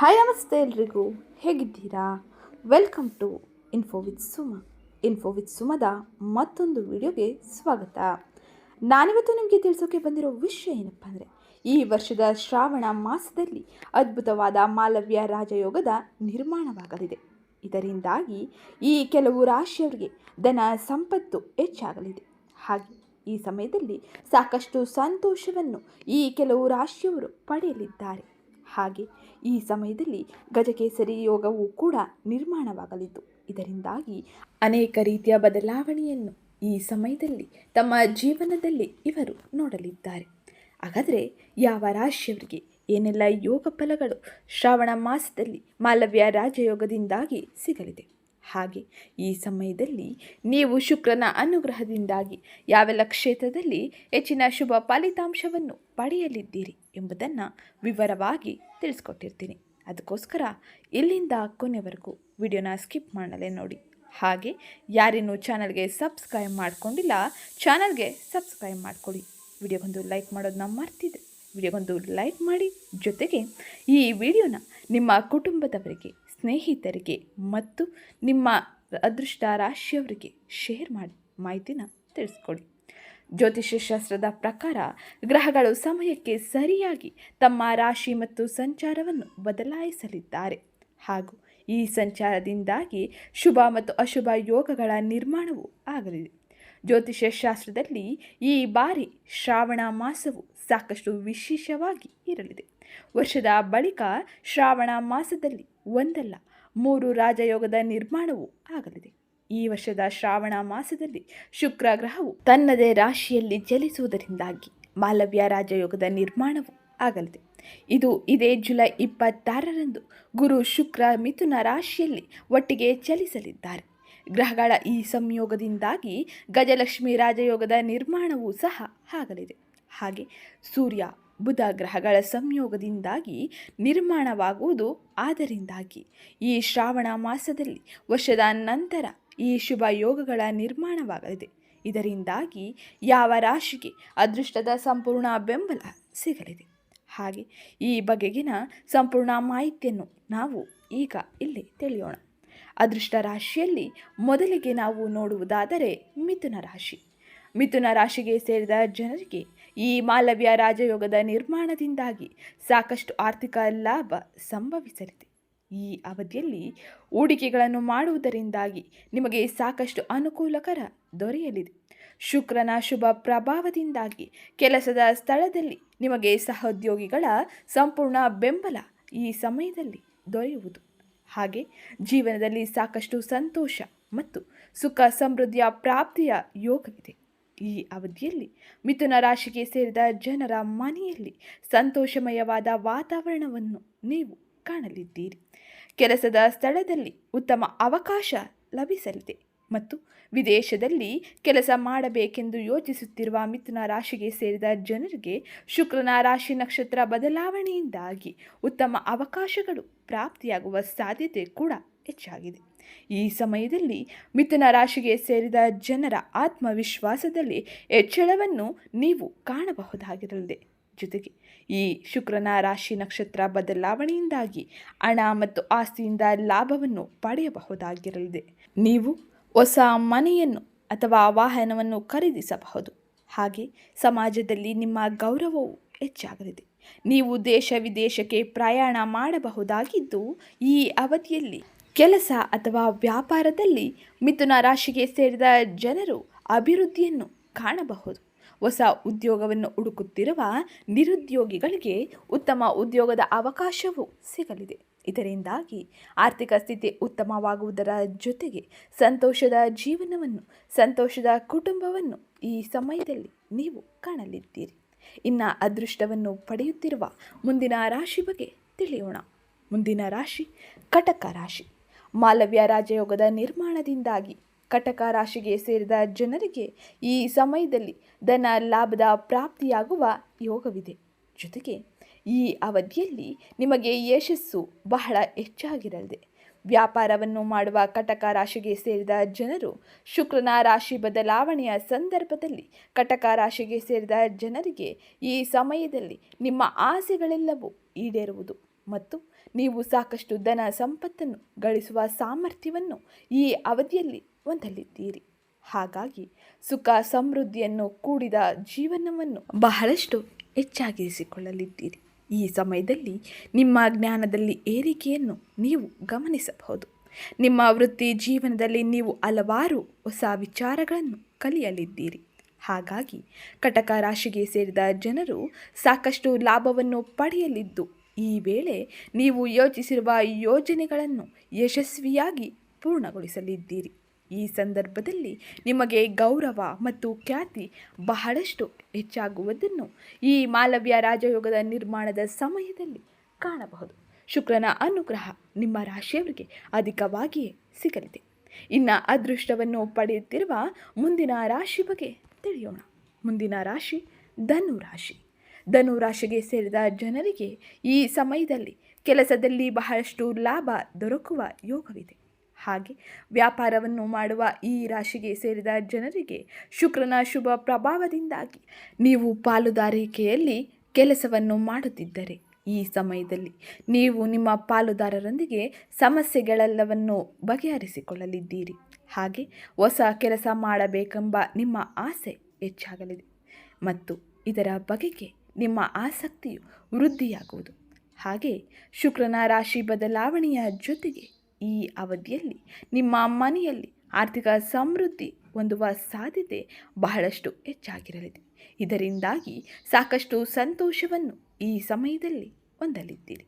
Hi ನಮಸ್ತೆ ಎಲ್ರಿಗೂ. ಹೇಗಿದ್ದೀರಾ? Welcome to info with Suma info with ಸುಮದ ಮತ್ತೊಂದು ವಿಡಿಯೋಗೆ ಸ್ವಾಗತ. ನಾನಿವತ್ತು ನಿಮಗೆ ತಿಳಿಸೋಕೆ ಬಂದಿರೋ ವಿಷಯ ಏನಪ್ಪ ಅಂದರೆ, ಈ ವರ್ಷದ ಶ್ರಾವಣ ಮಾಸದಲ್ಲಿ ಅದ್ಭುತವಾದ ಮಾಲವ್ಯ ರಾಜಯೋಗದ ನಿರ್ಮಾಣವಾಗಲಿದೆ. ಇದರಿಂದಾಗಿ ಈ ಕೆಲವು ರಾಶಿಯವರಿಗೆ ಧನ ಸಂಪತ್ತು ಹೆಚ್ಚಾಗಲಿದೆ. ಹಾಗೆ ಈ ಸಮಯದಲ್ಲಿ ಸಾಕಷ್ಟು ಸಂತೋಷವನ್ನು ಈ ಕೆಲವು ರಾಶಿಯವರು ಪಡೆಯಲಿದ್ದಾರೆ. ಹಾಗೆ ಈ ಸಮಯದಲ್ಲಿ ಗಜಕೇಸರಿ ಯೋಗವು ಕೂಡ ನಿರ್ಮಾಣವಾಗಲಿತು ಇದರಿಂದಾಗಿ ಅನೇಕ ರೀತಿಯ ಬದಲಾವಣೆಯನ್ನು ಈ ಸಮಯದಲ್ಲಿ ತಮ್ಮ ಜೀವನದಲ್ಲಿ ಇವರು ನೋಡಲಿದ್ದಾರೆ. ಹಾಗಾದರೆ ಯಾವ ರಾಶಿಯವರಿಗೆ ಏನೆಲ್ಲ ಯೋಗ ಫಲಗಳು ಶ್ರಾವಣ ಮಾಸದಲ್ಲಿ ಮಾಲವ್ಯ ರಾಜಯೋಗದಿಂದಾಗಿ ಸಿಗಲಿದೆ? ಹಾಗೆ ಈ ಸಮಯದಲ್ಲಿ ನೀವು ಶುಕ್ರನ ಅನುಗ್ರಹದಿಂದಾಗಿ ಯಾವೆಲ್ಲ ಕ್ಷೇತ್ರದಲ್ಲಿ ಹೆಚ್ಚಿನ ಶುಭ ಫಲಿತಾಂಶವನ್ನು ಪಡೆಯಲಿದ್ದೀರಿ? ಎಂಬುದನ್ನು ವಿವರವಾಗಿ ತಿಳಿಸ್ಕೊಟ್ಟಿರ್ತೀನಿ. ಅದಕ್ಕೋಸ್ಕರ ಇಲ್ಲಿಂದ ಕೊನೆವರೆಗೂ ವಿಡಿಯೋನ ಸ್ಕಿಪ್ ಮಾಡಲೇ ನೋಡಿ. ಹಾಗೆ ಯಾರೇನು ಚಾನಲ್ಗೆ ಸಬ್ಸ್ಕ್ರೈಬ್ ಮಾಡ್ಕೊಂಡಿಲ್ಲ, ಚಾನಲ್ಗೆ ಸಬ್ಸ್ಕ್ರೈಬ್ ಮಾಡ್ಕೊಳ್ಳಿ. ವಿಡಿಯೋಗೊಂದು ಲೈಕ್ ಮಾಡೋದನ್ನ ಮರ್ತಿದ್ರೆ ವಿಡಿಯೋಗೊಂದು ಲೈಕ್ ಮಾಡಿ. ಜೊತೆಗೆ ಈ ವಿಡಿಯೋನ ನಿಮ್ಮ ಕುಟುಂಬದವರಿಗೆ, ಸ್ನೇಹಿತರಿಗೆ ಮತ್ತು ನಿಮ್ಮ ಅದೃಷ್ಟ ರಾಶಿಯವರಿಗೆ ಶೇರ್ ಮಾಡಿ, ಮಾಹಿತಿನ ತಿಳಿಸ್ಕೊಡಿ. ಜ್ಯೋತಿಷ್ಯ ಶಾಸ್ತ್ರದ ಪ್ರಕಾರ ಗ್ರಹಗಳು ಸಮಯಕ್ಕೆ ಸರಿಯಾಗಿ ತಮ್ಮ ರಾಶಿ ಮತ್ತು ಸಂಚಾರವನ್ನು ಬದಲಾಯಿಸಲಿದ್ದಾರೆ. ಹಾಗೂ ಈ ಸಂಚಾರದಿಂದಾಗಿ ಶುಭ ಮತ್ತು ಅಶುಭ ಯೋಗಗಳ ನಿರ್ಮಾಣವೂ ಆಗಲಿದೆ. ಜ್ಯೋತಿಷ್ಯಶಾಸ್ತ್ರದಲ್ಲಿ ಈ ಬಾರಿ ಶ್ರಾವಣ ಮಾಸವು ಸಾಕಷ್ಟು ವಿಶೇಷವಾಗಿ ಇರಲಿದೆ. ವರ್ಷದ ಬಳಿಕ ಶ್ರಾವಣ ಮಾಸದಲ್ಲಿ ಒಂದಲ್ಲ, ಮೂರು ರಾಜಯೋಗದ ನಿರ್ಮಾಣವೂ ಆಗಲಿದೆ. ಈ ವರ್ಷದ ಶ್ರಾವಣ ಮಾಸದಲ್ಲಿ ಶುಕ್ರ ಗ್ರಹವು ತನ್ನದೇ ರಾಶಿಯಲ್ಲಿ ಚಲಿಸುವುದರಿಂದಾಗಿ ಮಾಲವ್ಯ ರಾಜಯೋಗದ ನಿರ್ಮಾಣವು ಆಗಲಿದೆ. ಇದು ಇದೇ ಜುಲೈ ಇಪ್ಪತ್ತಾರರಂದು ಗುರು ಶುಕ್ರ ಮಿಥುನ ರಾಶಿಯಲ್ಲಿ ಒಟ್ಟಿಗೆ ಚಲಿಸಲಿದ್ದಾರೆ. ಗ್ರಹಗಳ ಈ ಸಂಯೋಗದಿಂದಾಗಿ ಗಜಲಕ್ಷ್ಮಿ ರಾಜಯೋಗದ ನಿರ್ಮಾಣವೂ ಸಹ ಆಗಲಿದೆ. ಹಾಗೆ ಸೂರ್ಯ, ಬುಧ ಗ್ರಹಗಳ ಸಂಯೋಗದಿಂದಾಗಿ ನಿರ್ಮಾಣವಾಗುವುದು ಆದ್ದರಿಂದಾಗಿ ಈ ಶ್ರಾವಣ ಮಾಸದಲ್ಲಿ ವರ್ಷದ ನಂತರ ಈ ಶುಭ ಯೋಗಗಳ ನಿರ್ಮಾಣವಾಗಲಿದೆ. ಇದರಿಂದಾಗಿ ಯಾವ ರಾಶಿಗೆ ಅದೃಷ್ಟದ ಸಂಪೂರ್ಣ ಬೆಂಬಲ ಸಿಗಲಿದೆ? ಹಾಗೆ ಈ ಬಗೆಗಿನ ಸಂಪೂರ್ಣ ಮಾಹಿತಿಯನ್ನು ನಾವು ಈಗ ಇಲ್ಲಿ ತಿಳಿಯೋಣ. ಅದೃಷ್ಟ ರಾಶಿಯಲ್ಲಿ ಮೊದಲಿಗೆ ನಾವು ನೋಡುವುದಾದರೆ ಮಿಥುನ ರಾಶಿ. ಮಿಥುನ ರಾಶಿಗೆ ಸೇರಿದ ಜನರಿಗೆ ಈ ಮಾಲವ್ಯ ರಾಜಯೋಗದ ನಿರ್ಮಾಣದಿಂದಾಗಿ ಸಾಕಷ್ಟು ಆರ್ಥಿಕ ಲಾಭ ಸಂಭವಿಸಲಿದೆ. ಈ ಅವಧಿಯಲ್ಲಿ ಹೂಡಿಕೆಗಳನ್ನು ಮಾಡುವುದರಿಂದಾಗಿ ನಿಮಗೆ ಸಾಕಷ್ಟು ಅನುಕೂಲಕರ ದೊರೆಯಲಿದೆ. ಶುಕ್ರನ ಶುಭ ಪ್ರಭಾವದಿಂದಾಗಿ ಕೆಲಸದ ಸ್ಥಳದಲ್ಲಿ ನಿಮಗೆ ಸಹೋದ್ಯೋಗಿಗಳ ಸಂಪೂರ್ಣ ಬೆಂಬಲ ಈ ಸಮಯದಲ್ಲಿ ದೊರೆಯುವುದು. ಹಾಗೆ ಜೀವನದಲ್ಲಿ ಸಾಕಷ್ಟು ಸಂತೋಷ ಮತ್ತು ಸುಖ ಸಮೃದ್ಧಿಯ ಪ್ರಾಪ್ತಿಯ ಯೋಗವಿದೆ. ಈ ಅವಧಿಯಲ್ಲಿ ಮಿಥುನ ರಾಶಿಗೆ ಸೇರಿದ ಜನರ ಮನೆಯಲ್ಲಿ ಸಂತೋಷಮಯವಾದ ವಾತಾವರಣವನ್ನು ನೀವು ಕಾಣಲಿದ್ದೀರಿ. ಕೆಲಸದ ಸ್ಥಳದಲ್ಲಿ ಉತ್ತಮ ಅವಕಾಶ ಲಭಿಸಲಿದೆ ಮತ್ತು ವಿದೇಶದಲ್ಲಿ ಕೆಲಸ ಮಾಡಬೇಕೆಂದು ಯೋಚಿಸುತ್ತಿರುವ ಮಿಥುನ ರಾಶಿಗೆ ಸೇರಿದ ಜನರಿಗೆ ಶುಕ್ರನ ರಾಶಿ ನಕ್ಷತ್ರ ಬದಲಾವಣೆಯಿಂದಾಗಿ ಉತ್ತಮ ಅವಕಾಶಗಳು ಪ್ರಾಪ್ತಿಯಾಗುವ ಸಾಧ್ಯತೆ ಕೂಡ ಹೆಚ್ಚಾಗಿದೆ. ಈ ಸಮಯದಲ್ಲಿ ಮಿಥುನ ರಾಶಿಗೆ ಸೇರಿದ ಜನರ ಆತ್ಮವಿಶ್ವಾಸದಲ್ಲಿ ಹೆಚ್ಚಳವನ್ನು ನೀವು ಕಾಣಬಹುದಾಗಿರಲಿದೆ. ಜೊತೆಗೆ ಈ ಶುಕ್ರನ ರಾಶಿ ನಕ್ಷತ್ರ ಬದಲಾವಣೆಯಿಂದಾಗಿ ಹಣ ಮತ್ತು ಆಸ್ತಿಯಿಂದ ಲಾಭವನ್ನು ಪಡೆಯಬಹುದಾಗಿರಲಿದೆ. ನೀವು ಹೊಸ ಮನೆಯನ್ನು ಅಥವಾ ವಾಹನವನ್ನು ಖರೀದಿಸಬಹುದು. ಹಾಗೆ ಸಮಾಜದಲ್ಲಿ ನಿಮ್ಮ ಗೌರವವು ಹೆಚ್ಚಾಗಲಿದೆ. ನೀವು ದೇಶ ವಿದೇಶಕ್ಕೆ ಪ್ರಯಾಣ ಮಾಡಬಹುದಾಗಿದ್ದು, ಈ ಅವಧಿಯಲ್ಲಿ ಕೆಲಸ ಅಥವಾ ವ್ಯಾಪಾರದಲ್ಲಿ ಮಿಥುನ ರಾಶಿಗೆ ಸೇರಿದ ಜನರು ಅಭಿವೃದ್ಧಿಯನ್ನು ಕಾಣಬಹುದು. ಹೊಸ ಉದ್ಯೋಗವನ್ನು ಹುಡುಕುತ್ತಿರುವ ನಿರುದ್ಯೋಗಿಗಳಿಗೆ ಉತ್ತಮ ಉದ್ಯೋಗದ ಅವಕಾಶವೂ ಸಿಗಲಿದೆ. ಇದರಿಂದಾಗಿ ಆರ್ಥಿಕ ಸ್ಥಿತಿ ಉತ್ತಮವಾಗುವುದರ ಜೊತೆಗೆ ಸಂತೋಷದ ಜೀವನವನ್ನು, ಸಂತೋಷದ ಕುಟುಂಬವನ್ನು ಈ ಸಮಯದಲ್ಲಿ ನೀವು ಕಾಣಲಿದ್ದೀರಿ. ಇನ್ನು ಅದೃಷ್ಟವನ್ನು ಪಡೆಯುತ್ತಿರುವ ಮುಂದಿನ ರಾಶಿ ಬಗ್ಗೆ ತಿಳಿಯೋಣ. ಮುಂದಿನ ರಾಶಿ ಕಟಕ ರಾಶಿ. ಮಾಲವ್ಯ ರಾಜಯೋಗದ ನಿರ್ಮಾಣದಿಂದಾಗಿ ಕಟಕ ರಾಶಿಗೆ ಸೇರಿದ ಜನರಿಗೆ ಈ ಸಮಯದಲ್ಲಿ ಧನ ಲಾಭದ ಪ್ರಾಪ್ತಿಯಾಗುವ ಯೋಗವಿದೆ. ಜೊತೆಗೆ ಈ ಅವಧಿಯಲ್ಲಿ ನಿಮಗೆ ಯಶಸ್ಸು ಬಹಳ ಹೆಚ್ಚಾಗಿರಲಿದೆ. ವ್ಯಾಪಾರವನ್ನು ಮಾಡುವ ಕಟಕ ರಾಶಿಗೆ ಸೇರಿದ ಜನರು ಶುಕ್ರನ ರಾಶಿ ಬದಲಾವಣೆಯ ಸಂದರ್ಭದಲ್ಲಿ ಕಟಕ ರಾಶಿಗೆ ಸೇರಿದ ಜನರಿಗೆ ಈ ಸಮಯದಲ್ಲಿ ನಿಮ್ಮ ಆಸೆಗಳೆಲ್ಲವೂ ಈಡೇರುವುದು ಮತ್ತು ನೀವು ಸಾಕಷ್ಟು ಧನ ಸಂಪತ್ತನ್ನು ಗಳಿಸುವ ಸಾಮರ್ಥ್ಯವನ್ನು ಈ ಅವಧಿಯಲ್ಲಿ ಹೊಂದಲಿದ್ದೀರಿ ಹಾಗಾಗಿ ಸುಖ ಸಮೃದ್ಧಿಯನ್ನು ಕೂಡಿದ ಜೀವನವನ್ನು ಬಹಳಷ್ಟು ಹೆಚ್ಚಾಗಿರಿಸಿಕೊಳ್ಳಲಿದ್ದೀರಿ. ಈ ಸಮಯದಲ್ಲಿ ನಿಮ್ಮ ಜ್ಞಾನದಲ್ಲಿ ಏರಿಕೆಯನ್ನು ನೀವು ಗಮನಿಸಬಹುದು. ನಿಮ್ಮ ವೃತ್ತಿ ಜೀವನದಲ್ಲಿ ನೀವು ಹಲವಾರು ಹೊಸ ವಿಚಾರಗಳನ್ನು ಕಲಿಯಲಿದ್ದೀರಿ. ಹಾಗಾಗಿ ಕಟಕ ರಾಶಿಗೆ ಸೇರಿದ ಜನರು ಸಾಕಷ್ಟು ಲಾಭವನ್ನು ಪಡೆಯಲಿದ್ದು, ಈ ವೇಳೆ ನೀವು ಯೋಚಿಸಿರುವ ಯೋಜನೆಗಳನ್ನು ಯಶಸ್ವಿಯಾಗಿ ಪೂರ್ಣಗೊಳಿಸಲಿದ್ದೀರಿ. ಈ ಸಂದರ್ಭದಲ್ಲಿ ನಿಮಗೆ ಗೌರವ ಮತ್ತು ಖ್ಯಾತಿ ಬಹಳಷ್ಟು ಹೆಚ್ಚಾಗುವುದನ್ನು ಈ ಮಾಲವ್ಯ ರಾಜಯೋಗದ ನಿರ್ಮಾಣದ ಸಮಯದಲ್ಲಿ ಕಾಣಬಹುದು. ಶುಕ್ರನ ಅನುಗ್ರಹ ನಿಮ್ಮ ರಾಶಿಯವರಿಗೆ ಅಧಿಕವಾಗಿಯೇ ಸಿಗಲಿದೆ. ಇನ್ನು ಅದೃಷ್ಟವನ್ನು ಪಡೆಯುತ್ತಿರುವ ಮುಂದಿನ ರಾಶಿ ಬಗ್ಗೆ ತಿಳಿಯೋಣ. ಮುಂದಿನ ರಾಶಿ ಧನು ರಾಶಿ. ಧನು ರಾಶಿಗೆ ಸೇರಿದ ಜನರಿಗೆ ಈ ಸಮಯದಲ್ಲಿ ಕೆಲಸದಲ್ಲಿ ಬಹಳಷ್ಟು ಲಾಭ ದೊರಕುವ ಯೋಗವಿದೆ. ಹಾಗೆ ವ್ಯಾಪಾರವನ್ನು ಮಾಡುವ ಈ ರಾಶಿಗೆ ಸೇರಿದ ಜನರಿಗೆ ಶುಕ್ರನ ಶುಭ ಪ್ರಭಾವದಿಂದಾಗಿ ನೀವು ಪಾಲುದಾರಿಕೆಯಲ್ಲಿ ಕೆಲಸವನ್ನು ಮಾಡುತ್ತಿದ್ದರೆ ಈ ಸಮಯದಲ್ಲಿ ನೀವು ನಿಮ್ಮ ಪಾಲುದಾರರೊಂದಿಗೆ ಸಮಸ್ಯೆಗಳೆಲ್ಲವನ್ನು ಬಗೆಹರಿಸಿಕೊಳ್ಳಲಿದ್ದೀರಿ. ಹಾಗೆ ಹೊಸ ಕೆಲಸ ಮಾಡಬೇಕೆಂಬ ನಿಮ್ಮ ಆಸೆ ಹೆಚ್ಚಾಗಲಿದೆ ಮತ್ತು ಇದರ ಬಗೆಗೆ ನಿಮ್ಮ ಆಸಕ್ತಿಯು ವೃದ್ಧಿಯಾಗುವುದು. ಹಾಗೆ ಶುಕ್ರನ ರಾಶಿ ಬದಲಾವಣೆಯ ಜೊತೆಗೆ ಈ ಅವಧಿಯಲ್ಲಿ ನಿಮ್ಮ ಮನೆಯಲ್ಲಿ ಆರ್ಥಿಕ ಸಮೃದ್ಧಿ ಹೊಂದುವ ಸಾಧ್ಯತೆ ಬಹಳಷ್ಟು ಹೆಚ್ಚಾಗಿರಲಿದೆ. ಇದರಿಂದಾಗಿ ಸಾಕಷ್ಟು ಸಂತೋಷವನ್ನು ಈ ಸಮಯದಲ್ಲಿ ಹೊಂದಲಿದ್ದೀರಿ.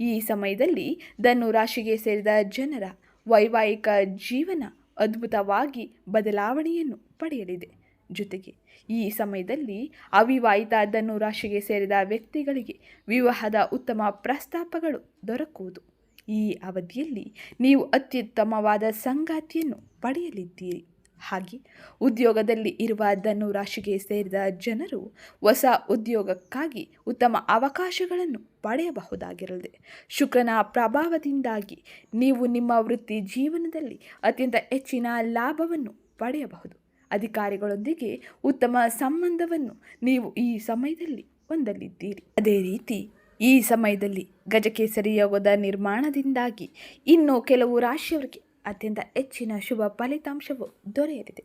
ಈ ಸಮಯದಲ್ಲಿ ಧನು ರಾಶಿಗೆ ಸೇರಿದ ಜನರ ವೈವಾಹಿಕ ಜೀವನ ಅದ್ಭುತವಾಗಿ ಬದಲಾವಣೆಯನ್ನು ಪಡೆಯಲಿದೆ. ಜೊತೆಗೆ ಈ ಸಮಯದಲ್ಲಿ ಅವಿವಾಹಿತ ಧನು ರಾಶಿಗೆ ಸೇರಿದ ವ್ಯಕ್ತಿಗಳಿಗೆ ವಿವಾಹದ ಉತ್ತಮ ಪ್ರಸ್ತಾಪಗಳು ದೊರಕುವುದು ಈ ಅವಧಿಯಲ್ಲಿ ನೀವು ಅತ್ಯುತ್ತಮವಾದ ಸಂಗಾತಿಯನ್ನು ಪಡೆಯಲಿದ್ದೀರಿ. ಹಾಗೆ ಉದ್ಯೋಗದಲ್ಲಿ ಇರುವ ಧನು ರಾಶಿಗೆ ಸೇರಿದ ಜನರು ಹೊಸ ಉದ್ಯೋಗಕ್ಕಾಗಿ ಉತ್ತಮ ಅವಕಾಶಗಳನ್ನು ಪಡೆಯಬಹುದಾಗಿರಲಿದೆ. ಶುಕ್ರನ ಪ್ರಭಾವದಿಂದಾಗಿ ನೀವು ನಿಮ್ಮ ವೃತ್ತಿ ಜೀವನದಲ್ಲಿ ಅತ್ಯಂತ ಹೆಚ್ಚಿನ ಲಾಭವನ್ನು ಪಡೆಯಬಹುದು. ಅಧಿಕಾರಿಗಳೊಂದಿಗೆ ಉತ್ತಮ ಸಂಬಂಧವನ್ನು ನೀವು ಈ ಸಮಯದಲ್ಲಿ ಹೊಂದಲಿದ್ದೀರಿ. ಅದೇ ರೀತಿ ಈ ಸಮಯದಲ್ಲಿ ಗಜಕೇಸರಿ ಯೋಗದ ನಿರ್ಮಾಣದಿಂದಾಗಿ ಇನ್ನು ಕೆಲವು ರಾಶಿಯವರಿಗೆ ಅತ್ಯಂತ ಹೆಚ್ಚಿನ ಶುಭ ಫಲಿತಾಂಶವು ದೊರೆಯಲಿದೆ.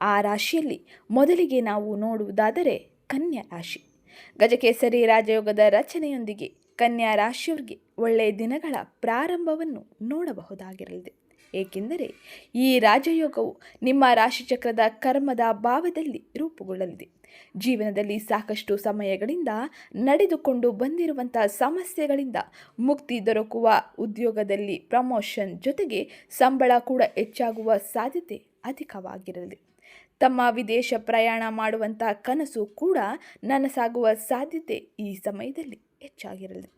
ಆ ರಾಶಿಯಲ್ಲಿ ಮೊದಲಿಗೆ ನಾವು ನೋಡುವುದಾದರೆ ಕನ್ಯಾ ರಾಶಿ. ಗಜಕೇಸರಿ ರಾಜಯೋಗದ ರಚನೆಯೊಂದಿಗೆ ಕನ್ಯಾ ರಾಶಿಯವರಿಗೆ ಒಳ್ಳೆಯ ದಿನಗಳ ಪ್ರಾರಂಭವನ್ನು ನೋಡಬಹುದಾಗಿರಲಿದೆ. ಏಕೆಂದರೆ ಈ ರಾಜಯೋಗವು ನಿಮ್ಮ ರಾಶಿಚಕ್ರದ ಕರ್ಮದ ಭಾವದಲ್ಲಿ ರೂಪುಗೊಳ್ಳಲಿದೆ. ಜೀವನದಲ್ಲಿ ಸಾಕಷ್ಟು ಸಮಯಗಳಿಂದ ನಡೆದುಕೊಂಡು ಬಂದಿರುವಂಥ ಸಮಸ್ಯೆಗಳಿಂದ ಮುಕ್ತಿ ದೊರಕುವ ಉದ್ಯೋಗದಲ್ಲಿ ಪ್ರಮೋಷನ್ ಜೊತೆಗೆ ಸಂಬಳ ಕೂಡ ಹೆಚ್ಚಾಗುವ ಸಾಧ್ಯತೆ ಅಧಿಕವಾಗಿರಲಿ. ತಮ್ಮ ವಿದೇಶ ಪ್ರಯಾಣ ಮಾಡುವಂಥ ಕನಸು ಕೂಡ ನನಸಾಗುವ ಸಾಧ್ಯತೆ ಈ ಸಮಯದಲ್ಲಿ ಹೆಚ್ಚಾಗಿರಲಿದೆ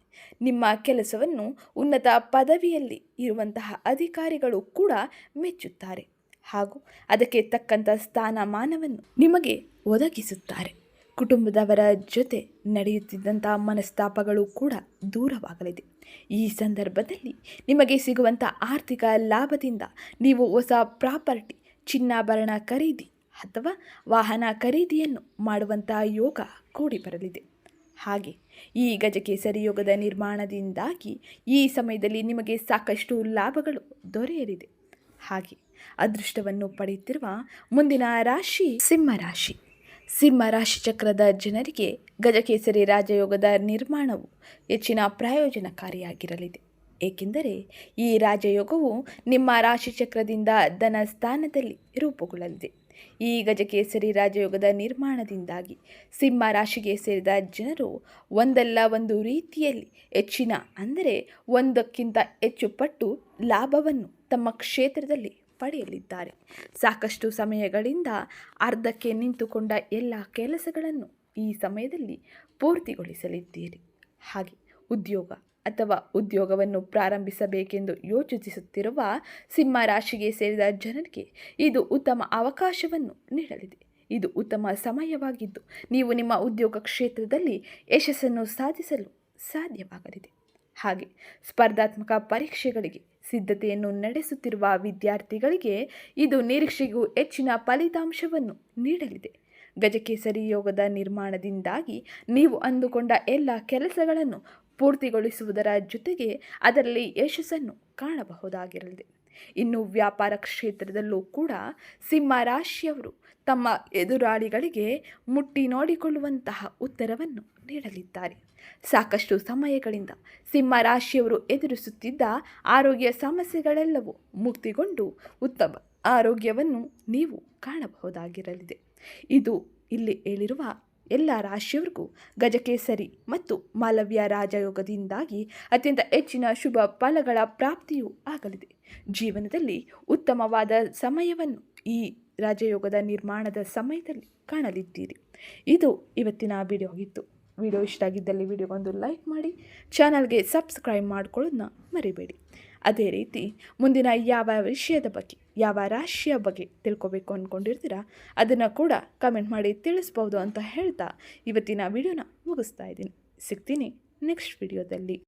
ನಿಮ್ಮ ಕೆಲಸವನ್ನು ಉನ್ನತ ಪದವಿಯಲ್ಲಿ ಇರುವಂತಹ ಅಧಿಕಾರಿಗಳು ಕೂಡ ಮೆಚ್ಚುತ್ತಾರೆ. ಹಾಗೂ ಅದಕ್ಕೆ ತಕ್ಕಂಥ ಸ್ಥಾನಮಾನವನ್ನು ನಿಮಗೆ ಒದಗಿಸುತ್ತಾರೆ. ಕುಟುಂಬದವರ ಜೊತೆ ನಡೆಯುತ್ತಿದ್ದಂಥ ಮನಸ್ತಾಪಗಳು ಕೂಡ ದೂರವಾಗಲಿದೆ. ಈ ಸಂದರ್ಭದಲ್ಲಿ ನಿಮಗೆ ಸಿಗುವಂಥ ಆರ್ಥಿಕ ಲಾಭದಿಂದ ನೀವು ಹೊಸ ಪ್ರಾಪರ್ಟಿ, ಚಿನ್ನಾಭರಣ ಖರೀದಿ ಅಥವಾ ವಾಹನ ಖರೀದಿಯನ್ನು ಮಾಡುವಂಥ ಯೋಗ ಕೂಡಿ ಬರಲಿದೆ. ಹಾಗೆ ಈ ಗಜಕೇಸರಿ ಯೋಗದ ನಿರ್ಮಾಣದಿಂದಾಗಿ ಈ ಸಮಯದಲ್ಲಿ ನಿಮಗೆ ಸಾಕಷ್ಟು ಲಾಭಗಳು ದೊರೆಯಲಿದೆ. ಹಾಗೆ ಅದೃಷ್ಟವನ್ನು ಪಡೆಯುತ್ತಿರುವ ಮುಂದಿನ ರಾಶಿ ಸಿಂಹ ರಾಶಿ. ಸಿಂಹ ರಾಶಿ ಚಕ್ರದ ಜನರಿಗೆ ಗಜಕೇಸರಿ ರಾಜಯೋಗದ ನಿರ್ಮಾಣವು ಹೆಚ್ಚಿನ ಪ್ರಯೋಜನಕಾರಿಯಾಗಿರಲಿದೆ. ಏಕೆಂದರೆ ಈ ರಾಜಯೋಗವು ನಿಮ್ಮ ರಾಶಿ ಚಕ್ರದಿಂದ ಧನ ಸ್ಥಾನದಲ್ಲಿ ರೂಪುಗೊಳ್ಳಲಿದೆ. ಈ ಗಜಕೇಸರಿ ರಾಜಯೋಗದ ನಿರ್ಮಾಣದಿಂದಾಗಿ ಸಿಂಹ ರಾಶಿಗೆ ಸೇರಿದ ಜನರು ಒಂದಲ್ಲ ಒಂದು ರೀತಿಯಲ್ಲಿ ಹೆಚ್ಚಿನ, ಅಂದರೆ ಒಂದಕ್ಕಿಂತ ಹೆಚ್ಚು ಪಟ್ಟು ಲಾಭವನ್ನು ತಮ್ಮ ಕ್ಷೇತ್ರದಲ್ಲಿ ಪಡೆಯಲಿದ್ದಾರೆ. ಸಾಕಷ್ಟು ಸಮಯಗಳಿಂದ ಅರ್ಧಕ್ಕೆ ನಿಂತುಕೊಂಡ ಎಲ್ಲ ಕೆಲಸಗಳನ್ನು ಈ ಸಮಯದಲ್ಲಿ ಪೂರ್ತಿಗೊಳಿಸಲಿದ್ದೀರಿ. ಹಾಗೆ ಉದ್ಯೋಗ ಅಥವಾ ಉದ್ಯೋಗವನ್ನು ಪ್ರಾರಂಭಿಸಬೇಕೆಂದು ಯೋಚಿಸುತ್ತಿರುವ ಸಿಂಹ ರಾಶಿಗೆ ಸೇರಿದ ಜನರಿಗೆ ಇದು ಉತ್ತಮ ಅವಕಾಶವನ್ನು ನೀಡಲಿದೆ. ಇದು ಉತ್ತಮ ಸಮಯವಾಗಿದ್ದು ನೀವು ನಿಮ್ಮ ಉದ್ಯೋಗ ಕ್ಷೇತ್ರದಲ್ಲಿ ಯಶಸ್ಸನ್ನು ಸಾಧಿಸಲು ಸಾಧ್ಯವಾಗಲಿದೆ. ಹಾಗೆ ಸ್ಪರ್ಧಾತ್ಮಕ ಪರೀಕ್ಷೆಗಳಿಗೆ ಸಿದ್ಧತೆಯನ್ನು ನಡೆಸುತ್ತಿರುವ ವಿದ್ಯಾರ್ಥಿಗಳಿಗೆ ಇದು ನಿರೀಕ್ಷೆಗೂ ಹೆಚ್ಚಿನ ಫಲಿತಾಂಶವನ್ನು ನೀಡಲಿದೆ. ಗಜಕೇಸರಿ ಯೋಗದ ನಿರ್ಮಾಣದಿಂದಾಗಿ ನೀವು ಅಂದುಕೊಂಡ ಎಲ್ಲ ಕೆಲಸಗಳನ್ನು ಪೂರ್ತಿಗೊಳಿಸುವುದರ ಜೊತೆಗೆ ಅದರಲ್ಲಿ ಯಶಸ್ಸನ್ನು ಕಾಣಬಹುದಾಗಿರಲಿದೆ. ಇನ್ನು ವ್ಯಾಪಾರ ಕ್ಷೇತ್ರದಲ್ಲೂ ಕೂಡ ಸಿಂಹ ರಾಶಿಯವರು ತಮ್ಮ ಎದುರಾಳಿಗಳಿಗೆ ಮುಟ್ಟಿ ನೋಡಿಕೊಳ್ಳುವಂತಹ ಉತ್ತರವನ್ನು ನೀಡಲಿದ್ದಾರೆ. ಸಾಕಷ್ಟು ಸಮಯಗಳಿಂದ ಸಿಂಹ ರಾಶಿಯವರು ಎದುರಿಸುತ್ತಿದ್ದ ಆರೋಗ್ಯ ಸಮಸ್ಯೆಗಳೆಲ್ಲವೂ ಮುಕ್ತಿಗೊಂಡು ಉತ್ತಮ ಆರೋಗ್ಯವನ್ನು ನೀವು ಕಾಣಬಹುದಾಗಿರಲಿದೆ. ಇದು ಇಲ್ಲಿ ಹೇಳಿರುವ ಎಲ್ಲ ರಾಶಿಯವರಿಗೂ ಗಜಕೇಸರಿ ಮತ್ತು ಮಾಲವ್ಯ ರಾಜಯೋಗದಿಂದಾಗಿ ಅತ್ಯಂತ ಹೆಚ್ಚಿನ ಶುಭ ಫಲಗಳ ಪ್ರಾಪ್ತಿಯೂ ಆಗಲಿದೆ. ಜೀವನದಲ್ಲಿ ಉತ್ತಮವಾದ ಸಮಯವನ್ನು ಈ ರಾಜಯೋಗದ ನಿರ್ಮಾಣದ ಸಮಯದಲ್ಲಿ ಕಾಣಲಿದ್ದೀರಿ. ಇದು ಇವತ್ತಿನ ವಿಡಿಯೋ ಆಗಿತ್ತು. ವಿಡಿಯೋ ಇಷ್ಟ ಆಗಿದ್ದಲ್ಲಿ ವಿಡಿಯೋಗೊಂದು ಲೈಕ್ ಮಾಡಿ, ಚಾನಲ್ಗೆ ಸಬ್ಸ್ಕ್ರೈಬ್ ಮಾಡ್ಕೊಳ್ಳೋದನ್ನ ಮರಿಬೇಡಿ. ಅದೇ ರೀತಿ ಮುಂದಿನ ಯಾವ ವಿಷಯದ ಬಗ್ಗೆ, ಯಾವ ರಾಶಿಯ ಬಗ್ಗೆ ತಿಳ್ಕೊಬೇಕು ಅಂದ್ಕೊಂಡಿರ್ತೀರಾ ಅದನ್ನು ಕೂಡ ಕಮೆಂಟ್ ಮಾಡಿ ತಿಳಿಸ್ಬೋದು ಅಂತ ಹೇಳ್ತಾ ಇವತ್ತಿನ ವಿಡಿಯೋನ ಮುಗಿಸ್ತಾ ಇದ್ದೀನಿ. ಸಿಗ್ತೀನಿ ನೆಕ್ಸ್ಟ್ ವಿಡಿಯೋದಲ್ಲಿ.